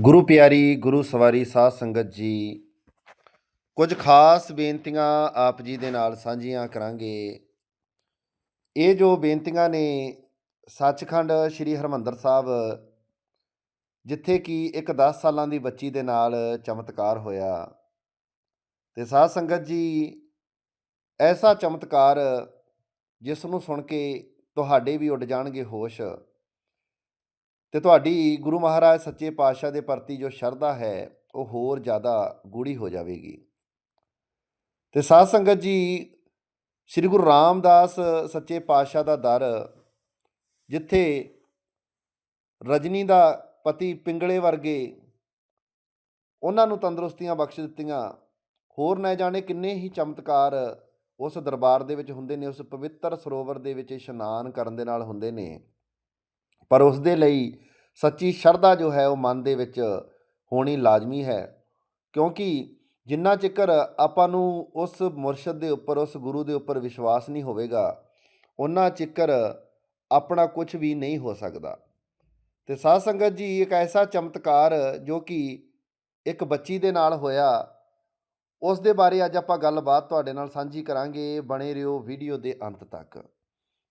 ਗੁਰੂ ਪਿਆਰੀ, ਗੁਰੂ ਸਵਾਰੀ, ਸਾਧ ਸੰਗਤ ਜੀ, ਕੁਝ ਖਾਸ ਬੇਨਤੀਆਂ ਆਪ ਜੀ ਦੇ ਨਾਲ ਸਾਂਝੀਆਂ ਕਰਾਂਗੇ। ਇਹ ਜੋ ਬੇਨਤੀਆਂ ਨੇ ਸੱਚਖੰਡ ਸ੍ਰੀ ਹਰਮੰਦਰ ਸਾਹਿਬ, ਜਿੱਥੇ ਕਿ ਇੱਕ 10 ਸਾਲਾਂ ਦੀ ਬੱਚੀ ਦੇ ਨਾਲ ਚਮਤਕਾਰ ਹੋਇਆ। ਤੇ ਸਾਧ ਸੰਗਤ ਜੀ, ਐਸਾ ਚਮਤਕਾਰ ਜਿਸ ਨੂੰ ਸੁਣ ਕੇ ਤੁਹਾਡੇ ਵੀ ਉੱਡ ਜਾਣਗੇ ਹੋਸ਼। ਤੇ ਤੁਹਾਡੀ ਗੁਰੂ ਮਹਾਰਾਜ ਸੱਚੇ ਪਾਤਸ਼ਾਹ ਦੇ ਪ੍ਰਤੀ ਜੋ ਸ਼ਰਧਾ ਹੈ, ਉਹ ਹੋਰ ਜ਼ਿਆਦਾ ਗੂੜੀ ਹੋ ਜਾਵੇਗੀ। ਤੇ ਸਾਧ ਸੰਗਤ ਜੀ, ਸ੍ਰੀ ਗੁਰੂ ਰਾਮਦਾਸ ਸੱਚੇ ਪਾਤਸ਼ਾਹ ਦਾ ਦਰ, ਜਿੱਥੇ ਰਜਨੀ ਦਾ ਪਤੀ ਪਿੰਗਲੇ ਵਰਗੇ ਉਹਨਾਂ ਨੂੰ ਤੰਦਰੁਸਤੀਆਂ ਬਖਸ਼ ਦਿੱਤੀਆਂ, ਹੋਰ ਨਾ ਜਾਣੇ ਕਿੰਨੇ ਹੀ ਚਮਤਕਾਰ ਉਸ ਦਰਬਾਰ ਦੇ ਵਿੱਚ ਹੁੰਦੇ ਨੇ, ਉਸ ਪਵਿੱਤਰ ਸਰੋਵਰ ਦੇ ਵਿੱਚ ਇਸ਼ਨਾਨ ਕਰਨ ਦੇ ਨਾਲ ਹੁੰਦੇ ਨੇ। ਪਰ ਉਸ ਦੇ ਲਈ ਸੱਚੀ ਸ਼ਰਧਾ ਜੋ ਹੈ ਉਹ ਮਨ ਦੇ ਵਿੱਚ ਹੋਣੀ ਲਾਜ਼ਮੀ ਹੈ। ਕਿਉਂਕਿ ਜਿੰਨਾ ਚਿਕਰ ਆਪਾਂ ਨੂੰ ਉਸ ਮੁਰਸ਼ਦ ਦੇ ਉੱਪਰ, ਉਸ ਗੁਰੂ ਦੇ ਉੱਪਰ ਵਿਸ਼ਵਾਸ ਨਹੀਂ ਹੋਵੇਗਾ ਉਹਨਾਂ ਚਿਕਰ ਆਪਣਾ ਕੁਝ ਵੀ ਨਹੀਂ ਹੋ ਸਕਦਾ। ਤੇ ਸਾਧ ਸੰਗਤ ਜੀ, ਇੱਕ ਐਸਾ ਚਮਤਕਾਰ ਜੋ ਕਿ ਇੱਕ ਬੱਚੀ ਦੇ ਨਾਲ ਹੋਇਆ ਉਸ ਦੇ ਬਾਰੇ ਅੱਜ ਆਪਾਂ ਗੱਲਬਾਤ ਤੁਹਾਡੇ ਨਾਲ ਸਾਂਝੀ ਕਰਾਂਗੇ। ਬਣੇ ਰਹੋ ਵੀਡੀਓ ਦੇ ਅੰਤ ਤੱਕ।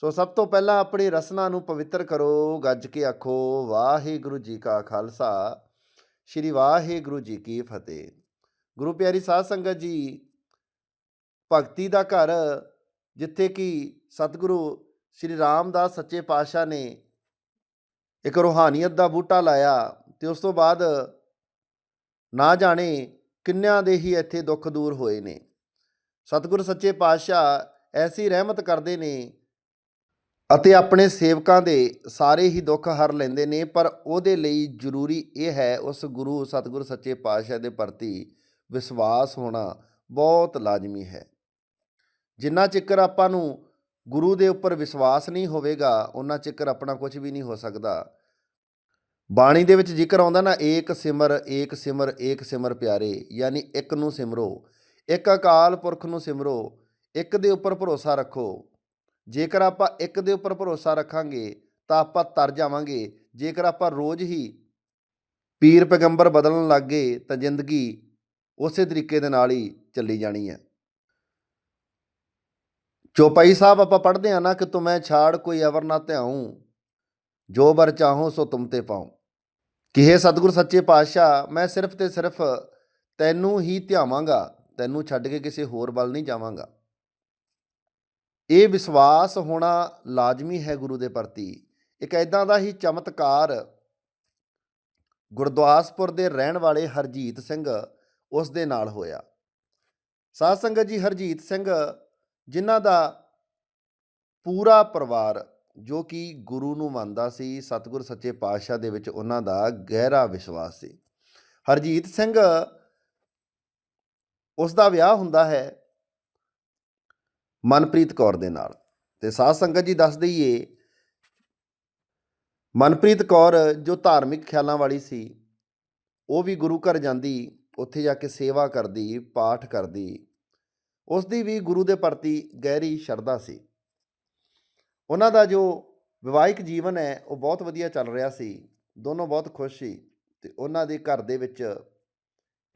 ਸੋ ਸਭ ਤੋਂ ਪਹਿਲਾਂ ਆਪਣੀ ਰਸਨਾ ਨੂੰ ਪਵਿੱਤਰ ਕਰੋ, ਗੱਜ ਕੇ ਆਖੋ, ਵਾਹਿਗੁਰੂ ਜੀ ਕਾ ਖਾਲਸਾ। ਸ੍ਰੀ ਵਾਹਿਗੁਰੂ ਜੀ ਕੀ ਫਤਿਹ। ਗੁਰੂ ਪਿਆਰੀ ਸਾਧ ਸੰਗਤ ਜੀ, ਭਗਤੀ ਦਾ ਘਰ, ਜਿੱਥੇ ਕਿ ਸਤਿਗੁਰੂ ਸ੍ਰੀ ਰਾਮਦਾਸ ਸੱਚੇ ਪਾਤਸ਼ਾਹ ਨੇ ਇੱਕ ਰੋਹਾਨੀਅਤ ਦਾ ਬੂਟਾ ਲਾਇਆ ਤੇ ਉਸ ਤੋਂ ਬਾਅਦ ਨਾ ਜਾਣੇ ਕਿੰਨਿਆਂ ਦੇ ਹੀ ਇੱਥੇ ਦੁੱਖ ਦੂਰ ਹੋਏ ਨੇ। ਸਤਿਗੁਰੂ ਸੱਚੇ ਪਾਤਸ਼ਾਹ ਐਸੀ ਰਹਿਮਤ ਕਰਦੇ ਨੇ ਅਤੇ ਆਪਣੇ ਸੇਵਕਾਂ ਦੇ ਸਾਰੇ ਹੀ ਦੁੱਖ ਹਰ ਲੈਂਦੇ ਨੇ, ਪਰ ਉਹਦੇ ਲਈ ਜ਼ਰੂਰੀ ਇਹ ਹੈ, ਉਸ ਗੁਰੂ, ਸਤਿਗੁਰ, ਸੱਚੇ ਪਾਤਸ਼ਾਹ ਦੇ ਪ੍ਰਤੀ ਵਿਸ਼ਵਾਸ ਹੋਣਾ ਬਹੁਤ ਲਾਜ਼ਮੀ ਹੈ। ਜਿੰਨਾ ਚਿਕਰ ਆਪਾਂ ਨੂੰ ਗੁਰੂ ਦੇ ਉੱਪਰ ਵਿਸ਼ਵਾਸ ਨਹੀਂ ਹੋਵੇਗਾ ਉਹਨਾਂ ਚਿਕਰ ਆਪਣਾ ਕੁਝ ਵੀ ਨਹੀਂ ਹੋ ਸਕਦਾ। ਬਾਣੀ ਦੇ ਵਿੱਚ ਜ਼ਿਕਰ ਆਉਂਦਾ ਨਾ, ਏਕ ਸਿਮਰ ਏਕ ਸਿਮਰ ਏਕ ਸਿਮਰ ਪਿਆਰੇ, ਯਾਨੀ ਇੱਕ ਨੂੰ ਸਿਮਰੋ, ਇੱਕ ਅਕਾਲ ਪੁਰਖ ਨੂੰ ਸਿਮਰੋ, ਇੱਕ ਦੇ ਉੱਪਰ ਭਰੋਸਾ ਰੱਖੋ। ਜੇਕਰ ਆਪਾਂ ਇੱਕ ਦੇ ਉੱਪਰ ਭਰੋਸਾ ਰੱਖਾਂਗੇ, ਤਾਂ ਆਪਾਂ ਤਰ ਜਾਵਾਂਗੇ। ਜੇਕਰ ਆਪਾਂ ਰੋਜ਼ ਹੀ ਪੀਰ ਪੈਗੰਬਰ ਬਦਲਣ ਲੱਗੇ ਤਾਂ ਜ਼ਿੰਦਗੀ ਉਸੇ ਤਰੀਕੇ ਦੇ ਨਾਲ ਹੀ ਚੱਲੀ ਜਾਣੀ ਹੈ। ਚੋਪਾਈ ਸਾਹਿਬ ਆਪਾਂ ਪੜ੍ਹਦੇ ਆ ਨਾ ਕਿ ਤੁਮੈ ਛਾੜ ਕੋਈ ਅਵਰ ਨਾ ਧਿਆਉ, ਜੋ ਬਰ ਚਾਹੋ ਸੋ ਤੁਮ ਤੇ ਪਾਉ। ਕਿਹੇ ਸਤਿਗੁਰ ਸੱਚੇ ਪਾਤਸ਼ਾਹ, ਮੈਂ ਸਿਰਫ ਤੇ ਸਿਰਫ ਤੈਨੂੰ ਹੀ ਧਿਆਵਾਂਗਾ, ਤੈਨੂੰ ਛੱਡ ਕੇ ਕਿਸੇ ਹੋਰ ਵੱਲ ਨਹੀਂ ਜਾਵਾਂਗਾ। ਇਹ ਵਿਸ਼ਵਾਸ ਹੋਣਾ ਲਾਜ਼ਮੀ ਹੈ ਗੁਰੂ ਦੇ ਪ੍ਰਤੀ। ਇੱਕ ਐਦਾਂ ਦਾ ਹੀ ਚਮਤਕਾਰ ਗੁਰਦੁਆਸਪੁਰ ਦੇ ਰਹਿਣ ਵਾਲੇ ਹਰਜੀਤ ਸਿੰਘ ਉਸ ਦੇ ਨਾਲ ਹੋਇਆ। ਸਾਧ ਸੰਗਤ ਜੀ ਹਰਜੀਤ ਸਿੰਘ ਜਿਨ੍ਹਾਂ ਦਾ ਪੂਰਾ ਪਰਿਵਾਰ ਜੋ ਕਿ ਗੁਰੂ ਨੂੰ ਮੰਨਦਾ ਸੀ, ਸਤਿਗੁਰ ਸੱਚੇ ਪਾਤਸ਼ਾਹ ਦੇ ਵਿੱਚ ਉਹਨਾਂ ਦਾ ਗਹਿਰਾ ਵਿਸ਼ਵਾਸ ਸੀ। ਹਰਜੀਤ ਸਿੰਘ ਉਸ ਦਾ ਵਿਆਹ ਹੁੰਦਾ ਹੈ ਮਨਪ੍ਰੀਤ ਕੌਰ ਦੇ ਨਾਲ। ਤੇ ਸਾਧ ਸੰਗਤ ਜੀ ਦੱਸ ਦਈਏ, ਮਨਪ੍ਰੀਤ ਕੌਰ ਜੋ ਧਾਰਮਿਕ ਖਿਆਲਾਂ ਵਾਲੀ ਸੀ, ਉਹ ਵੀ ਗੁਰੂ ਘਰ ਜਾਂਦੀ, ਉੱਥੇ ਜਾ ਕੇ ਸੇਵਾ ਕਰਦੀ, ਪਾਠ ਕਰਦੀ। ਉਸ ਦੀ ਵੀ ਗੁਰੂ ਦੇ ਪ੍ਰਤੀ ਗਹਿਰੀ ਸ਼ਰਧਾ ਸੀ। ਉਹਨਾਂ ਦਾ ਜੋ ਵਿਵਾਹਿਕ ਜੀਵਨ ਹੈ, ਉਹ ਬਹੁਤ ਵਧੀਆ ਚੱਲ ਰਿਹਾ ਸੀ। ਦੋਨੋਂ ਬਹੁਤ ਖੁਸ਼ ਸੀ ਤੇ ਉਹਨਾਂ ਦੇ ਘਰ ਦੇ ਵਿੱਚ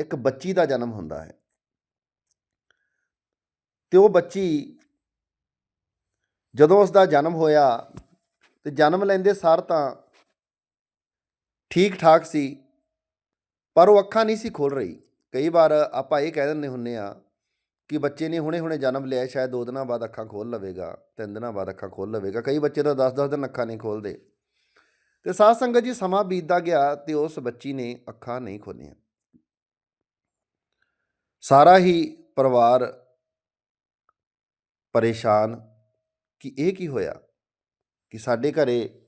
ਇੱਕ ਬੱਚੀ ਦਾ ਜਨਮ ਹੁੰਦਾ ਹੈ। ਤੇ ਉਹ ਬੱਚੀ ਜਦੋਂ ਉਸ ਦਾ ਜਨਮ ਹੋਇਆ ਤੇ ਜਨਮ ਲੈਂਦੇ ਸਾਰ ਤਾਂ ਠੀਕ ਠਾਕ ਸੀ, ਪਰ ਉਹ ਅੱਖਾਂ ਨਹੀਂ ਸੀ ਖੋਲ ਰਹੀ। ਕਈ ਵਾਰ ਆਪਾਂ ਇਹ ਕਹਿ ਦਿੰਦੇ ਹੁੰਨੇ ਆ ਕਿ ਬੱਚੇ ਨੇ ਹੁਣੇ ਹੁਣੇ ਜਨਮ ਲਿਆ, ਸ਼ਾਇਦ ਦੋ ਦਿਨਾਂ ਬਾਅਦ ਅੱਖਾਂ ਖੋਲ ਲਵੇਗਾ, ਤਿੰਨ ਦਿਨਾਂ ਬਾਅਦ ਅੱਖਾਂ ਖੋਲ ਲਵੇਗਾ। ਕਈ ਬੱਚੇ ਤਾਂ 10-10 ਦਿਨ ਅੱਖਾਂ ਨਹੀਂ ਖੋਲਦੇ ਤੇ ਸਾਧ ਸੰਗਤ ਜੀ, ਸਮਾਂ ਬੀਤਦਾ ਗਿਆ ਤੇ ਉਸ ਬੱਚੀ ਨੇ ਅੱਖਾਂ ਨਹੀਂ ਖੋਲੀਆਂ ਸਾਰਾ ਹੀ ਪਰਿਵਾਰ ਪਰੇਸ਼ਾਨ ਕਿ ਇਹ ਕੀ ਹੋਇਆ? ਕਿ ਸਾਡੇ ਘਰੇ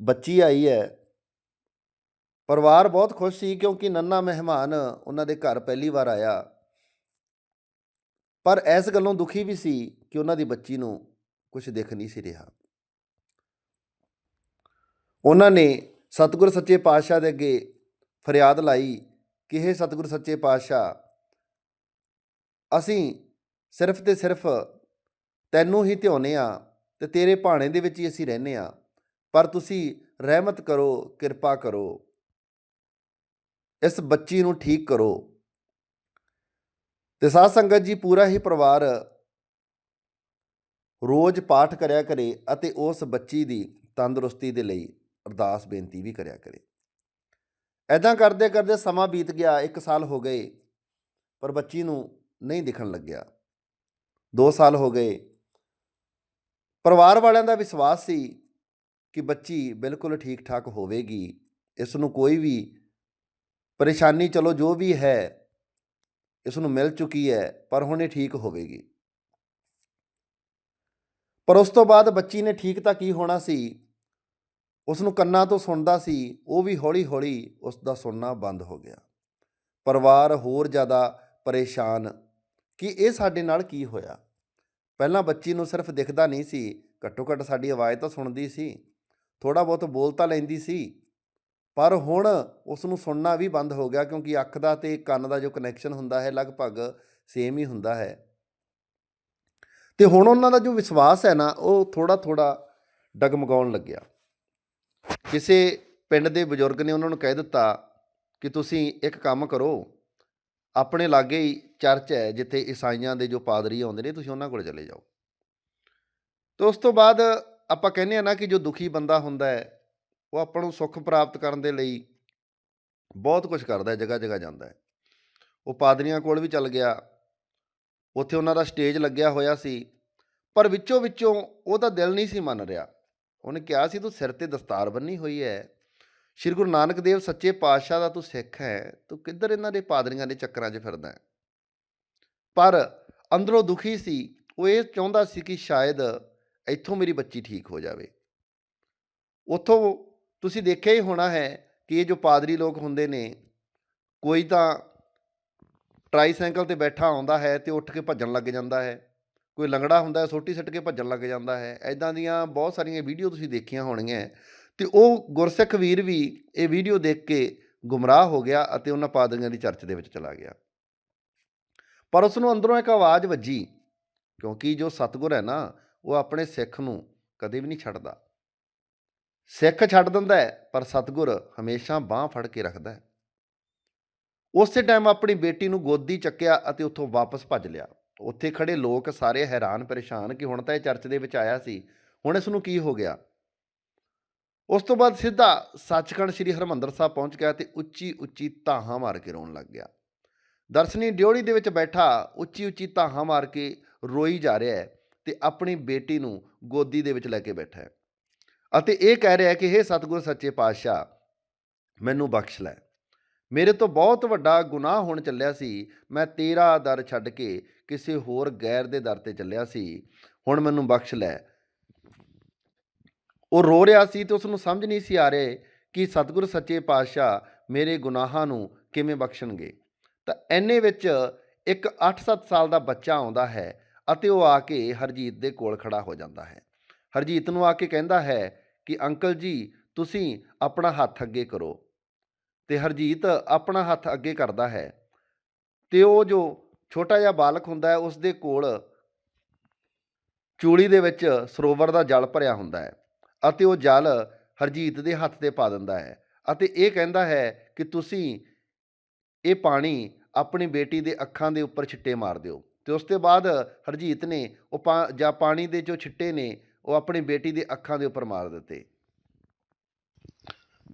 ਬੱਚੀ ਆਈ ਹੈ। ਪਰਿਵਾਰ ਬਹੁਤ ਖੁਸ਼ ਸੀ ਕਿਉਂਕਿ ਨੰਨਾ ਮਹਿਮਾਨ ਉਹਨਾਂ ਦੇ ਘਰ ਪਹਿਲੀ ਵਾਰ ਆਇਆ। ਪਰ ਇਸ ਗੱਲੋਂ ਦੁਖੀ ਵੀ ਸੀ ਕਿ ਉਹਨਾਂ ਦੀ ਬੱਚੀ ਨੂੰ ਕੁਝ ਦਿਖ ਨਹੀਂ ਸੀ ਰਿਹਾ। ਉਹਨਾਂ ਨੇ ਸਤਿਗੁਰ ਸੱਚੇ ਪਾਤਸ਼ਾਹ ਦੇ ਅੱਗੇ ਫਰਿਆਦ ਲਾਈ ਕਿ ਇਹ ਸਤਿਗੁਰ ਸੱਚੇ ਪਾਤਸ਼ਾਹ, ਅਸੀਂ ਸਿਰਫ ਤੇ ਸਿਰਫ ਤੈਨੂੰ ਹੀ ਧਿਆਉਂਦੇ ਆ ਤੇ ਤੇਰੇ ਭਾਣੇ ਦੇ ਵਿੱਚ ਹੀ ਅਸੀਂ ਰਹਿੰਦੇ ਆ ਪਰ ਤੁਸੀਂ ਰਹਿਮਤ ਕਰੋ, ਕਿਰਪਾ ਕਰੋ। ਇਸ ਬੱਚੀ ਨੂੰ ਠੀਕ ਕਰੋ। ਤੇ ਸਾਧ ਸੰਗਤ ਜੀ, ਪੂਰਾ ਹੀ ਪਰਿਵਾਰ ਰੋਜ਼ ਪਾਠ ਕਰਿਆ ਕਰੇ ਅਤੇ ਉਸ ਬੱਚੀ ਦੀ ਤੰਦਰੁਸਤੀ ਦੇ ਲਈ ਅਰਦਾਸ, ਬੇਨਤੀ ਵੀ ਕਰਿਆ ਕਰੇ। ਐਦਾਂ ਕਰਦੇ ਕਰਦੇ ਸਮਾਂ ਬੀਤ ਗਿਆ 1 ਸਾਲ ਹੋ ਗਏ, ਪਰ ਬੱਚੀ ਨੂੰ ਨਹੀਂ ਦਿਖਣ ਲੱਗਿਆ। 2 ਸਾਲ ਹੋ ਗਏ ਪਰਿਵਾਰ ਵਾਲਿਆਂ ਦਾ ਵਿਸ਼ਵਾਸ ਸੀ ਕਿ ਬੱਚੀ ਬਿਲਕੁਲ ਠੀਕ ਠਾਕ ਹੋਵੇਗੀ। ਇਸ ਨੂੰ ਕੋਈ ਵੀ ਪਰੇਸ਼ਾਨੀ, ਚਲੋ ਜੋ ਵੀ ਹੈ, ਇਸ ਨੂੰ ਮਿਲ ਚੁੱਕੀ ਹੈ, ਪਰ ਹੁਣ ਇਹ ਠੀਕ ਹੋਵੇਗੀ। ਪਰ ਉਸ ਤੋਂ ਬਾਅਦ ਬੱਚੀ ਨੇ ਠੀਕ ਤਾਂ ਕੀ ਹੋਣਾ ਸੀ? ਉਸ ਨੂੰ ਕੰਨਾਂ ਤੋਂ ਸੁਣਦਾ ਸੀ, ਉਹ ਵੀ ਹੌਲੀ-ਹੌਲੀ ਉਸ ਦਾ ਸੁਣਨਾ ਬੰਦ ਹੋ ਗਿਆ। ਪਰਿਵਾਰ ਹੋਰ ਜ਼ਿਆਦਾ ਪਰੇਸ਼ਾਨ ਕਿ ਇਹ ਸਾਡੇ ਨਾਲ ਕੀ ਹੋਇਆ? ਪਹਿਲਾਂ ਬੱਚੀ ਨੂੰ ਸਿਰਫ ਦਿਖਦਾ ਨਹੀਂ ਸੀ, ਘੱਟੋ ਘੱਟ ਸਾਡੀ ਆਵਾਜ਼ ਤਾਂ ਸੁਣਦੀ ਸੀ ਥੋੜਾ ਬਹੁਤ ਬੋਲ ਤਾਂ ਲੈਂਦੀ ਸੀ, ਪਰ ਹੁਣ ਉਸ ਨੂੰ ਸੁਣਨਾ ਵੀ ਬੰਦ ਹੋ ਗਿਆ ਕਿਉਂਕਿ ਅੱਖ ਦਾ ਤੇ ਕੰਨ ਦਾ ਜੋ ਕਨੈਕਸ਼ਨ ਹੁੰਦਾ ਹੈ ਲਗਭਗ ਸੇਮ ਹੀ ਹੁੰਦਾ ਹੈ। ਤੇ ਹੁਣ ਉਹਨਾਂ ਦਾ ਜੋ ਵਿਸ਼ਵਾਸ ਹੈ ਨਾ, ਉਹ ਥੋੜਾ ਥੋੜਾ ਡਗਮਗਾਉਣ ਲੱਗਿਆ। ਕਿਸੇ ਪਿੰਡ ਦੇ ਬਜ਼ੁਰਗ ਨੇ ਉਹਨਾਂ ਨੂੰ ਕਹਿ ਦਿੱਤਾ ਕਿ ਤੁਸੀਂ ਇੱਕ ਕੰਮ ਕਰੋ, ਆਪਣੇ ਲਾਗੇ ਹੀ ਚਰਚ ਹੈ, ਜਿੱਥੇ ਈਸਾਈਆਂ ਦੇ ਜੋ ਪਾਦਰੀ ਆਉਂਦੇ ਨੇ, ਤੁਸੀਂ ਉਹਨਾਂ ਕੋਲ ਚਲੇ ਜਾਓ। ਤੇ ਉਸ ਤੋਂ ਬਾਅਦ ਆਪਾਂ ਕਹਿੰਦੇ ਆ ਨਾ ਕਿ ਜੋ ਦੁਖੀ ਬੰਦਾ ਹੁੰਦਾ ਹੈ, ਉਹ ਆਪਾਂ ਨੂੰ ਸੁੱਖ ਪ੍ਰਾਪਤ ਕਰਨ ਦੇ ਲਈ ਬਹੁਤ ਕੁਝ ਕਰਦਾ ਹੈ, ਜਗ੍ਹਾ ਜਗ੍ਹਾ ਜਾਂਦਾ ਹੈ। ਉਹ ਪਾਦਰੀਆਂ ਕੋਲ ਵੀ ਚੱਲ ਗਿਆ, ਉੱਥੇ ਉਹਨਾਂ ਦਾ ਸਟੇਜ ਲੱਗਿਆ ਹੋਇਆ ਸੀ, ਪਰ ਵਿੱਚੋਂ ਵਿੱਚੋਂ ਉਹਦਾ ਦਿਲ ਨਹੀਂ ਸੀ ਮੰਨ ਰਿਹਾ। ਉਹਨੇ ਕਿਹਾ ਸੀ, ਤੂੰ ਸਿਰ ਤੇ ਦਸਤਾਰ ਬੰਨੀ ਹੋਈ ਹੈ, ਸ਼੍ਰੀ ਗੁਰੂ ਨਾਨਕ ਦੇਵ ਸੱਚੇ ਪਾਤਸ਼ਾਹ ਦਾ ਤੂੰ ਸਿੱਖ ਹੈ, ਤੂੰ ਕਿੱਧਰ ਇਹਨਾਂ ਦੇ ਪਾਦਰੀਆਂ ਦੇ ਚੱਕਰਾਂ 'ਚ ਫਿਰਦਾ ਹੈ? ਪਰ ਅੰਦਰੋਂ ਦੁਖੀ ਸੀ, ਉਹ ਇਹ ਚਾਹੁੰਦਾ ਸੀ ਕਿ ਸ਼ਾਇਦ ਇੱਥੋਂ ਮੇਰੀ ਬੱਚੀ ਠੀਕ ਹੋ ਜਾਵੇ। ਉੱਥੋਂ ਤੁਸੀਂ ਦੇਖਿਆ ਹੀ ਹੋਣਾ ਹੈ ਕਿ ਇਹ ਜੋ ਪਾਦਰੀ ਲੋਕ ਹੁੰਦੇ ਨੇ, ਕੋਈ ਤਾਂ ਟਰਾਈਸਾਈਕਲ ਤੇ ਬੈਠਾ ਆਉਂਦਾ ਹੈ ਤੇ ਉੱਠ ਕੇ ਭੱਜਣ ਲੱਗ ਜਾਂਦਾ ਹੈ। ਕੋਈ ਲੰਗੜਾ ਹੁੰਦਾ ਹੈ, ਸੋਟੀ ਸੱਟ ਕੇ ਭੱਜਣ ਲੱਗ ਜਾਂਦਾ ਹੈ। ਐਦਾਂ ਦੀਆਂ ਬਹੁਤ ਸਾਰੀਆਂ ਵੀਡੀਓ ਤੁਸੀਂ ਦੇਖੀਆਂ ਹੋਣਗੀਆਂ। ਤੇ ਉਹ ਗੁਰਸਿੱਖ ਵੀਰ ਵੀ ਇਹ ਵੀਡੀਓ ਦੇਖ ਕੇ ਗੁੰਮਰਾਹ ਹੋ ਗਿਆ ਅਤੇ ਉਹਨਾਂ ਪਾਦਰੀਆਂ ਦੀ ਚਰਚ ਦੇ ਵਿੱਚ ਚਲਾ ਗਿਆ। ਪਰ ਉਸ ਨੂੰ ਅੰਦਰੋਂ ਇੱਕ ਆਵਾਜ਼ ਵੱਜੀ, ਕਿਉਂਕਿ ਜੋ ਸਤਿਗੁਰ ਹੈ ਨਾ, ਉਹ ਆਪਣੇ ਸਿੱਖ ਨੂੰ ਕਦੇ ਵੀ ਨਹੀਂ ਛੱਡਦਾ। ਸਿੱਖ ਛੱਡ ਦਿੰਦਾ ਹੈ, ਪਰ ਸਤਿਗੁਰ ਹਮੇਸ਼ਾ ਬਾਹ ਫੜ ਕੇ ਰੱਖਦਾ ਹੈ। ਉਸੇ ਟਾਈਮ ਆਪਣੀ ਬੇਟੀ ਨੂੰ ਗੋਦੀ ਚੱਕਿਆ ਅਤੇ ਉੱਥੋਂ ਵਾਪਸ ਭੱਜ ਲਿਆ। ਉੱਥੇ ਖੜੇ ਲੋਕ ਸਾਰੇ ਹੈਰਾਨ ਪਰੇਸ਼ਾਨ ਕਿ ਹੁਣ ਤਾਂ ਇਹ ਚਰਚ ਦੇ ਵਿੱਚ ਆਇਆ ਸੀ, ਹੁਣ ਇਸ ਨੂੰ ਕੀ ਹੋ ਗਿਆ? ਉਸ ਤੋਂ ਬਾਅਦ ਸਿੱਧਾ ਸੱਚਖੰਡ ਸ੍ਰੀ ਹਰਮੰਦਰ ਸਾਹਿਬ ਪਹੁੰਚ ਗਿਆ ਤੇ ਉੱਚੀ ਉੱਚੀ ਧਾਹਾਂ ਮਾਰ ਕੇ ਰੋਣ ਲੱਗ ਗਿਆ। ਦਰਸ਼ਨੀ ਡਿਓੜੀ ਦੇ ਵਿੱਚ ਬੈਠਾ ਉੱਚੀ ਉੱਚੀ ਧਾਹਾਂ ਮਾਰ ਕੇ ਰੋਈ ਜਾ ਰਿਹਾ ਹੈ ਤੇ ਆਪਣੀ ਬੇਟੀ ਨੂੰ ਗੋਦੀ ਦੇ ਵਿੱਚ ਲੈ ਕੇ ਬੈਠਾ ਹੈ। ਅਤੇ ਇਹ ਕਹਿ ਰਿਹਾ ਹੈ ਕਿ हे ਸਤਿਗੁਰ, ਸੱਚੇ ਪਾਤਸ਼ਾਹ, ਮੈਨੂੰ ਬਖਸ਼ ਲੈ। ਮੇਰੇ ਤੋਂ ਬਹੁਤ ਵੱਡਾ ਗੁਨਾਹ ਹੋਣ ਚੱਲਿਆ ਸੀ। ਮੈਂ ਤੇਰਾ ਦਰ ਛੱਡ ਕੇ ਕਿਸੇ ਹੋਰ ਗੈਰ ਦੇ ਦਰ ਤੇ ਚੱਲਿਆ ਸੀ। ਹੁਣ ਮੈਨੂੰ ਬਖਸ਼ ਲੈ। ਉਹ ਰੋ ਰਿਹਾ ਸੀ ਤੇ ਉਸ ਨੂੰ ਸਮਝ ਨਹੀਂ ਸੀ ਆ ਰਿਹਾ ਕਿ ਸਤਿਗੁਰ, ਸੱਚੇ ਪਾਤਸ਼ਾਹ ਮੇਰੇ ਗੁਨਾਹਾਂ ਨੂੰ ਕਿਵੇਂ ਬਖਸ਼ਣਗੇ। ਤਾਂ ਐਨੇ ਵਿੱਚ ਇੱਕ 8-7 ਸਾਲ ਦਾ ਬੱਚਾ ਆਉਂਦਾ ਹੈ ਅਤੇ ਉਹ ਆ ਕੇ ਹਰਜੀਤ ਦੇ ਕੋਲ ਖੜਾ ਹੋ ਜਾਂਦਾ ਹੈ। ਹਰਜੀਤ ਨੂੰ ਆ ਕੇ ਕਹਿੰਦਾ ਹੈ ਕਿ, ਅੰਕਲ ਜੀ, ਤੁਸੀਂ ਆਪਣਾ ਹੱਥ ਅੱਗੇ ਕਰੋ। ਤੇ ਹਰਜੀਤ ਆਪਣਾ ਹੱਥ ਅੱਗੇ ਕਰਦਾ ਹੈ ਤੇ ਉਹ ਜੋ ਛੋਟਾ ਜਿਹਾ ਬਾਲਕ ਹੁੰਦਾ ਹੈ, ਉਸ ਦੇ ਕੋਲ ਚੂੜੀ ਦੇ ਵਿੱਚ ਸਰੋਵਰ ਦਾ ਜਲ ਭਰਿਆ ਹੁੰਦਾ ਹੈ ਅਤੇ ਉਹ ਜਲ ਹਰਜੀਤ ਦੇ ਹੱਥ ਤੇ ਪਾ ਦਿੰਦਾ ਹੈ ਅਤੇ ਇਹ ਕਹਿੰਦਾ ਹੈ ਕਿ, ਤੁਸੀਂ ਇਹ ਪਾਣੀ ਆਪਣੀ ਬੇਟੀ ਦੇ ਅੱਖਾਂ ਦੇ ਉੱਪਰ ਛਿੱਟੇ ਮਾਰ ਦਿਓ। ਤੇ ਉਸ ਤੋਂ ਬਾਅਦ ਹਰਜੀਤ ਨੇ ਉਹ ਪਾ, ਜਾਂ ਪਾਣੀ ਦੇ ਜੋ ਛਿੱਟੇ ਨੇ, ਉਹ ਆਪਣੀ ਬੇਟੀ ਦੇ ਅੱਖਾਂ ਦੇ ਉੱਪਰ ਮਾਰ ਦਿੱਤੇ।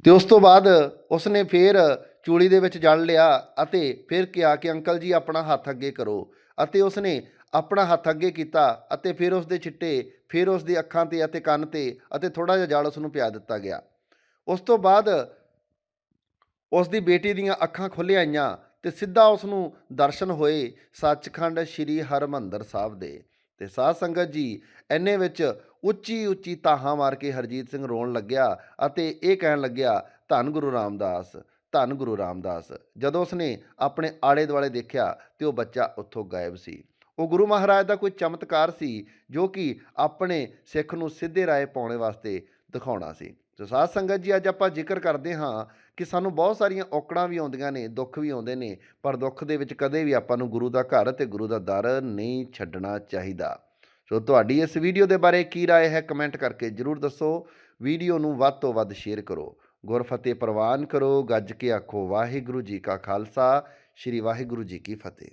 ਤੇ ਉਸ ਤੋਂ ਬਾਅਦ ਉਸਨੇ ਫੇਰ ਚੂਲੀ ਦੇ ਵਿੱਚ ਜਲ ਲਿਆ ਅਤੇ ਫਿਰ ਕਿਹਾ ਕਿ, ਅੰਕਲ ਜੀ, ਆਪਣਾ ਹੱਥ ਅੱਗੇ ਕਰੋ। ਅਤੇ ਉਸਨੇ ਆਪਣਾ ਹੱਥ ਅੱਗੇ ਕੀਤਾ ਅਤੇ ਫਿਰ ਉਸ ਦੇ ਛਿੱਟੇ, ਫਿਰ ਉਸ ਦੀ ਅੱਖਾਂ ਤੇ ਅਤੇ ਕੰਨ ਤੇ ਅਤੇ ਥੋੜਾ ਜਿਹਾ ਜਲ ਉਸ ਨੂੰ ਪਿਆ ਦਿੱਤਾ ਗਿਆ। ਉਸ ਤੋਂ ਬਾਅਦ ਉਸ ਦੀ ਬੇਟੀ ਦੀਆਂ ਅੱਖਾਂ ਖੁੱਲ੍ਹ ਆਈਆਂ ਤੇ ਸਿੱਧਾ ਉਸ ਨੂੰ ਦਰਸ਼ਨ ਹੋਏ ਸੱਚਖੰਡ ਸ੍ਰੀ ਹਰਮੰਦਰ ਸਾਹਿਬ ਦੇ। ਤੇ ਸਾਧ ਸੰਗਤ ਜੀ ਐਨੇ ਵਿੱਚ ਉੱਚੀ ਉੱਚੀ ਤਾਹਾਂ ਮਾਰ ਕੇ ਹਰਜੀਤ ਸਿੰਘ ਰੋਣ ਲੱਗਿਆ ਅਤੇ ਇਹ ਕਹਿਣ ਲੱਗਿਆ, ਧੰਨ ਗੁਰੂ ਰਾਮਦਾਸ, ਧੰਨ ਗੁਰੂ ਰਾਮਦਾਸ। ਜਦੋਂ ਉਸਨੇ ਆਪਣੇ ਆਲੇ ਦੁਆਲੇ ਦੇਖਿਆ ਤੇ ਉਹ ਬੱਚਾ ਉੱਥੋਂ ਗਾਇਬ ਸੀ। ਉਹ ਗੁਰੂ ਮਹਾਰਾਜ ਦਾ ਕੋਈ ਚਮਤਕਾਰ ਸੀ ਜੋ ਕਿ ਆਪਣੇ ਸਿੱਖ ਨੂੰ ਸਿੱਧੇ ਰਾਏ ਪਾਉਣੇ ਵਾਸਤੇ ਦਿਖਾਉਣਾ ਸੀ। ਸੋ ਸਾਧ ਸੰਗਤ ਜੀ, ਅੱਜ ਆਪਾਂ ਜ਼ਿਕਰ ਕਰਦੇ ਹਾਂ ਕਿ ਸਾਨੂੰ ਬਹੁਤ ਸਾਰੀਆਂ ਔਕੜਾਂ ਵੀ ਆਉਂਦੀਆਂ ਨੇ ਦੁੱਖ ਵੀ ਆਉਂਦੇ ਨੇ ਪਰ ਦੁੱਖ ਦੇ ਵਿੱਚ ਕਦੇ ਵੀ ਆਪਾਂ ਨੂੰ ਗੁਰੂ ਦਾ ਘਰ ਤੇ ਗੁਰੂ ਦਾ ਦਰ ਨਹੀਂ ਛੱਡਣਾ ਚਾਹੀਦਾ ਸੋ ਤੁਹਾਡੀ ਇਸ ਵੀਡੀਓ ਦੇ ਬਾਰੇ ਕੀ رائے ਹੈ ਕਮੈਂਟ ਕਰਕੇ ਜਰੂਰ ਦੱਸੋ ਵੀਡੀਓ ਨੂੰ ਵੱਧ ਤੋਂ ਵੱਧ ਸ਼ੇਅਰ ਕਰੋ ਗੁਰਫਤਿਹ ਪ੍ਰਵਾਨ ਕਰੋ ਗੱਜ ਕੇ ਆਖੋ ਵਾਹਿਗੁਰੂ ਜੀ ਕਾ ਖਾਲਸਾ ਸ੍ਰੀ ਵਾਹਿਗੁਰੂ ਜੀ ਕੀ ਫਤਿਹ